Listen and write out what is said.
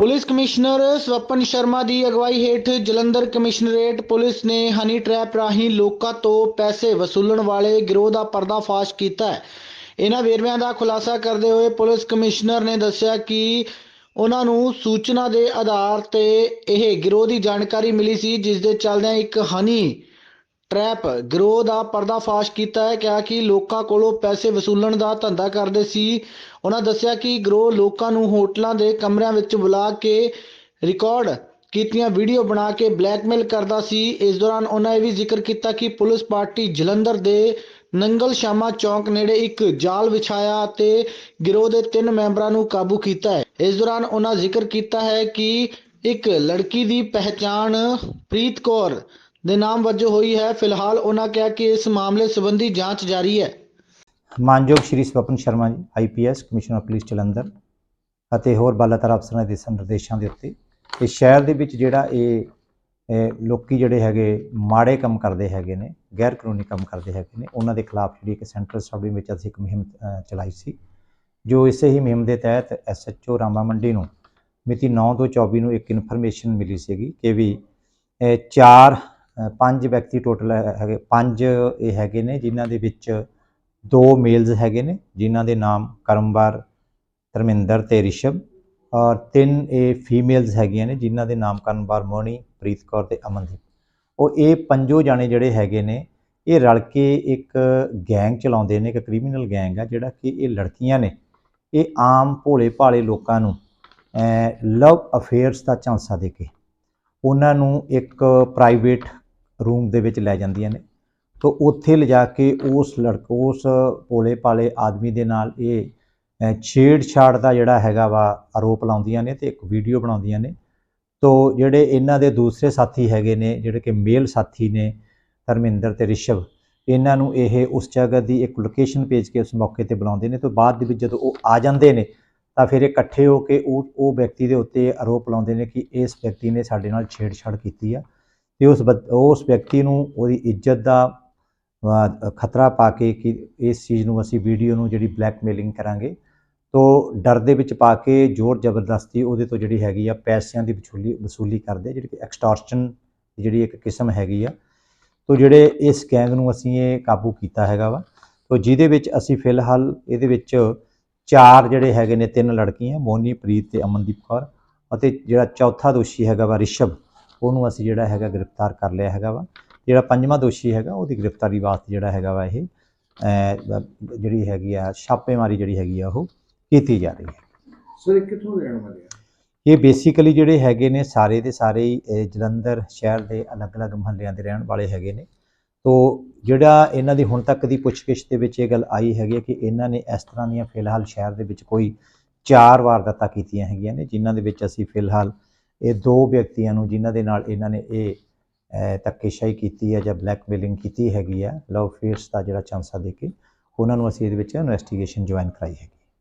Police commissioner Swapan Sharma ਦੀ ਅਗਵਾਈ ਹੇਠ ਜਲੰਧਰ ਕਮਿਸ਼ਨਰੇਟ ਪੁਲਿਸ ਨੇ ਹਨੀ ਟ੍ਰੈਪ ਰਾਹੀਂ ਲੋਕਾਂ ਤੋਂ ਪੈਸੇ ਵਸੂਲਣ ਵਾਲੇ ਗਿਰੋਹ ਦਾ ਪਰਦਾਫਾਸ਼ ਕੀਤਾ ਹੈ। ਇਹਨਾਂ ਵੇਰਵਿਆਂ ਦਾ ਖੁਲਾਸਾ ਕਰਦੇ ਹੋਏ ਪੁਲਿਸ ਕਮਿਸ਼ਨਰ ਨੇ ਦੱਸਿਆ ਕਿ ਉਹਨਾਂ ਨੂੰ ਸੂਚਨਾ ਦੇ ਆਧਾਰ ਤੇ ਇਹ ਗਿਰੋਹ ਦੀ ਜਾਣਕਾਰੀ ਮਿਲੀ ਸੀ, ਜਿਸ ਦੇ ਚੱਲਦਿਆਂ ਇੱਕ ਹਨੀ ਟ੍ਰੈਪ ਗਿਰੋਹ ਦਾ ਪਰਦਾਫਾਸ਼ ਕੀਤਾ ਹੈ, ਕਿਹਾ ਕਿ ਲੋਕਾਂ ਕੋਲੋਂ ਪੈਸੇ ਵਸੂਲਣ ਦਾ ਧੰਦਾ ਕਰਦੇ ਸੀ। ਉਹਨਾਂ ਦੱਸਿਆ ਕਿ ਗਿਰੋਹ ਲੋਕਾਂ ਨੂੰ ਹੋਟਲਾਂ ਦੇ ਕਮਰਿਆਂ ਵਿੱਚ ਬੁਲਾ ਕੇ ਰਿਕਾਰਡ ਕੀਤੀਆਂ ਵੀਡੀਓ ਬਣਾ ਕੇ ਬਲੈਕਮੇਲ ਕਰਦਾ ਸੀ। ਇਸ ਦੌਰਾਨ ਉਹਨਾਂ ਇਹ ਵੀ ਜ਼ਿਕਰ ਕੀਤਾ ਕਿ ਪੁਲਿਸ ਪਾਰਟੀ ਜਲੰਧਰ ਦੇ ਨੰਗਲ ਸ਼ਾਮਾ ਚੌਂਕ ਨੇੜੇ ਇੱਕ ਜਾਲ ਵਿਛਾਇਆ ਅਤੇ ਗਿਰੋਹ ਦੇ ਤਿੰਨ ਮੈਂਬਰਾਂ ਨੂੰ ਕਾਬੂ ਕੀਤਾ ਹੈ। ਇਸ ਦੌਰਾਨ ਉਹਨਾਂ ਜ਼ਿਕਰ ਕੀਤਾ ਹੈ ਕਿ ਇੱਕ ਲੜਕੀ ਦੀ ਪਹਿਚਾਣ ਪ੍ਰੀਤ ਕੌਰ ਦੇ ਨਾਮ ਵਜੋਂ ਹੋਈ ਹੈ। ਫਿਲਹਾਲ ਉਹਨਾਂ ਕਿਹਾ ਕਿ ਇਸ ਮਾਮਲੇ ਸੰਬੰਧੀ ਜਾਂਚ ਜਾਰੀ ਹੈ। ਮਾਨਯੋਗ ਸ਼੍ਰੀ Swapan Sharma ji IPS commissioner police Jalandhar ਅਤੇ ਹੋਰ ਬਾਲਾਤਰ ਅਫਸਰਾਂ ਦੇ ਦਿਸ਼ਾ ਨਿਰਦੇਸ਼ਾਂ ਦੇ ਉੱਤੇ। ਇਹ ਸ਼ਹਿਰ ਦੇ ਵਿੱਚ ਜਿਹੜਾ ਇਹ ਇਹ ਲੋਕੀ ਜਿਹੜੇ ਹੈਗੇ, ਮਾੜੇ ਕੰਮ ਕਰਦੇ ਹੈਗੇ ਨੇ ਗੈਰ ਕਾਨੂੰਨੀ ਕੰਮ ਕਰਦੇ ਹੈਗੇ ਨੇ, ਉਹਨਾਂ ਦੇ ਖਿਲਾਫ ਜਿਹੜੀ ਇੱਕ ਸੈਂਟਰਲ ਸਬ ਵਿੱਚ ਅਸੀਂ ਇੱਕ ਮੁਹਿੰਮ ਚਲਾਈ ਸੀ। ਜੋ ਇਸੇ ਹੀ ਮੁਹਿੰਮ ਦੇ ਤਹਿਤ ਐਸਐਚਓ ਰਾਮਾ ਮੰਡੀ ਨੂੰ ਮਿਤੀ 9/2/24 ਨੂੰ ਇੱਕ ਇਨਫੋਰਮੇਸ਼ਨ ਮਿਲੀ ਸੀਗੀ ਕਿ ਵੀ, ਇਹ ਚਾਰ ਪੰਜ ਵਿਅਕਤੀ ਟੋਟਲ ਹੈਗੇ, ਪੰਜ ਇਹ ਹੈਗੇ ਨੇ, ਜਿਨ੍ਹਾਂ ਦੇ ਵਿੱਚ ਦੋ ਮੇਲਸ ਹੈਗੇ ਨੇ, ਜਿਨ੍ਹਾਂ ਦੇ ਨਾਮ ਕਰਮਵਾਰ, ਧਰਮਿੰਦਰ ਤੇ ਰਿਸ਼ਭ ਔਰ ਤਿੰਨ ਇਹ ਫੀਮੇਲਸ ਹੈਗੀਆਂ ਨੇ, ਜਿਨ੍ਹਾਂ ਦੇ ਨਾਮ ਕਰਮਵਾਰ ਮੋਣੀ ਪ੍ਰੀਤ ਕੌਰ ਤੇ ਅਮਨਦੀਪ। ਉਹ ਇਹ ਪੰਜੋ ਜਾਣੇ ਜਿਹੜੇ ਹੈਗੇ ਨੇ, ਇਹ ਰਲ ਕੇ ਇੱਕ ਗੈਂਗ ਚਲਾਉਂਦੇ ਨੇ, ਇੱਕ ਕ੍ਰਿਮੀਨਲ ਗੈਂਗ ਆ, ਜਿਹੜਾ ਕਿ ਇਹ ਲੜਕੀਆਂ ਨੇ। ਇਹ ਆਮ ਭੋਲੇ ਭਾਲੇ ਲੋਕਾਂ ਨੂੰ ਲਵ ਅਫੇਅਰਸ ਦਾ ਝਾਂਸਾ ਦੇ ਕੇ, ਉਹਨਾਂ ਨੂੰ ਇੱਕ ਪ੍ਰਾਈਵੇਟ ਰੂਮ ਦੇ ਵਿੱਚ ਲੈ ਜਾਂਦੀਆਂ ਨੇ। ਤੋ ਉੱਥੇ ਲਿਜਾ ਕੇ ਉਸ ਲੜਕ, ਉਸ ਭੋਲੇ ਪਾਲੇ ਆਦਮੀ ਦੇ ਨਾਲ ਇਹ ਛੇੜਛਾੜ ਦਾ ਜਿਹੜਾ ਹੈਗਾ ਵਾ ਆਰੋਪ ਲਾਉਂਦੀਆਂ ਨੇ ਤੇ ਇੱਕ ਵੀਡੀਓ ਬਣਾਉਂਦੀਆਂ ਨੇ। ਤੋ ਜਿਹੜੇ ਇਹਨਾਂ ਦੇ ਦੂਸਰੇ ਸਾਥੀ ਹੈਗੇ ਨੇ, ਜਿਹੜੇ ਕਿ ਮੇਲ ਸਾਥੀ ਨੇ ਧਰਮਿੰਦਰ ਤੇ ਰਿਸ਼ਵ, ਇਹਨਾਂ ਨੂੰ ਇਹ ਉਸ ਜਗ੍ਹਾ ਦੀ ਇੱਕ ਲੋਕੇਸ਼ਨ ਭੇਜ ਕੇ ਉਸ ਮੌਕੇ ਤੇ ਬੁਲਾਉਂਦੇ ਨੇ। ਤੋਂ ਬਾਅਦ ਦੇ ਵਿੱਚ ਜਦੋਂ ਉਹ ਆ ਜਾਂਦੇ ਨੇ, ਤਾਂ ਫਿਰ ਇਹ ਇਕੱਠੇ ਹੋ ਕੇ ਉਹ ਉਹ ਵਿਅਕਤੀ ਦੇ ਉੱਤੇ ਆਰੋਪ ਲਾਉਂਦੇ ਨੇ ਕਿ ਇਸ ਵਿਅਕਤੀ ਨੇ ਸਾਡੇ ਨਾਲ ਛੇੜਛਾੜ ਕੀਤੀ ਆ। ਤੇ ਉਸ ਬਦ- ਉਸ ਵਿਅਕਤੀ ਨੂੰ ਉਹਦੀ ਇੱਜ਼ਤ ਦਾ ਖਤਰਾ ਪਾ ਕੇ ਕਿ ਇਸ ਚੀਜ਼ ਨੂੰ ਅਸੀਂ ਵੀਡੀਓ ਨੂੰ ਜਿਹੜੀ ਬਲੈਕਮੇਲਿੰਗ ਕਰਾਂਗੇ, ਤੋ ਡਰ ਦੇ ਵਿੱਚ ਪਾ ਕੇ ਜ਼ੋਰ ਜ਼ਬਰਦਸਤੀ ਉਹਦੇ ਤੋਂ ਜਿਹੜੀ ਹੈਗੀ ਆ ਪੈਸਿਆਂ ਦੀ ਵਸੂਲੀ ਵਸੂਲੀ ਕਰਦੇ ਜਿਹੜੀ ਕਿ ਐਕਸਟੋਰਸ਼ਨ ਜਿਹੜੀ ਇੱਕ ਕਿਸਮ ਹੈਗੀ ਆ, ਤੋ ਜਿਹੜੇ ਇਸ ਗੈਂਗ ਨੂੰ ਅਸੀਂ ਇਹ ਕਾਬੂ ਕੀਤਾ ਹੈਗਾ ਵਾ, ਤੋ ਜਿਹਦੇ ਵਿੱਚ ਅਸੀਂ ਫਿਲਹਾਲ ਇਹਦੇ ਵਿੱਚ ਚਾਰ ਜਿਹੜੇ ਹੈਗੇ ਨੇ ਤਿੰਨ ਲੜਕੀਆਂ ਮੋਨੀ ਪ੍ਰੀਤ ਤੇ ਅਮਨਦੀਪ ਕੌਰ ਅਤੇ ਜਿਹੜਾ ਚੌਥਾ ਦੋਸ਼ੀ ਹੈਗਾ ਵਾ ਰਿਸ਼ਭ। ਉਹਨੂੰ ਅਸੀਂ ਜਿਹੜਾ ਹੈਗਾ ਗ੍ਰਿਫਤਾਰ ਕਰ ਲਿਆ ਹੈਗਾ ਵਾ। ਜਿਹੜਾ ਪੰਜਵਾਂ ਦੋਸ਼ੀ ਹੈਗਾ ਉਹਦੀ ਗ੍ਰਿਫਤਾਰੀ ਵਾਸਤੇ ਜਿਹੜਾ ਹੈਗਾ ਵਾ ਇਹ ਜਿਹੜੀ ਹੈਗੀ ਆ ਛਾਪੇਮਾਰੀ ਜਿਹੜੀ ਹੈਗੀ ਆ ਉਹ ਕੀਤੀ ਜਾ ਰਹੀ ਹੈ। ਸਰ ਇਹ ਕਿੱਥੋਂ ਦੇ ਰਹਿਣ ਵਾਲੇ ਆ? ਇਹ ਬੇਸਿਕਲੀ ਜਿਹੜੇ ਹੈਗੇ ਨੇ ਸਾਰੇ ਦੇ ਸਾਰੇ ਹੀ, ਇਹ ਜਲੰਧਰ ਸ਼ਹਿਰ ਦੇ ਅਲੱਗ-ਅਲੱਗ ਮੁਹੱਲਿਆਂ ਦੇ ਰਹਿਣ ਵਾਲੇ ਹੈਗੇ ਨੇ। ਤੋ ਜਿਹੜਾ ਇਹਨਾਂ ਦੀ ਹੁਣ ਤੱਕ ਦੀ ਪੁੱਛਗਿੱਛ ਦੇ ਵਿੱਚ ਇਹ ਗੱਲ ਆਈ ਹੈਗੀ ਹੈ ਕਿ ਇਹਨਾਂ ਨੇ ਇਸ ਤਰ੍ਹਾਂ ਦੀਆਂ ਫਿਲਹਾਲ ਸ਼ਹਿਰ ਦੇ ਵਿੱਚ ਕੋਈ ਚਾਰ ਵਾਰਦਾਤਾਂ ਕੀਤੀਆਂ ਹੈਗੀਆਂ ਨੇ ਜਿਨ੍ਹਾਂ ਦੇ ਵਿੱਚ ਅਸੀਂ ਫਿਲਹਾਲ ਇਹ ਦੋ ਵਿਅਕਤੀਆਂ ਨੂੰ ਜਿਨ੍ਹਾਂ ਦੇ ਨਾਲ ਇਹਨਾਂ ਨੇ ਇਹ ਅਹ, ਧੱਕੇਸ਼ਾਹੀ ਕੀਤੀ ਹੈ ਜਾਂ ਬਲੈਕਮੇਲਿੰਗ ਕੀਤੀ ਹੈਗੀ ਆ ਲਵ ਫੇਅਰਸ ਦਾ ਜਿਹੜਾ ਚਾਂਸਾ ਦੇ ਕੇ ਉਹਨਾਂ ਨੂੰ ਅਸੀਂ ਇਹਦੇ ਵਿੱਚ ਇਨਵੈਸਟੀਗੇਸ਼ਨ ਜੁਆਇਨ ਕਰਾਈ ਹੈਗੀ।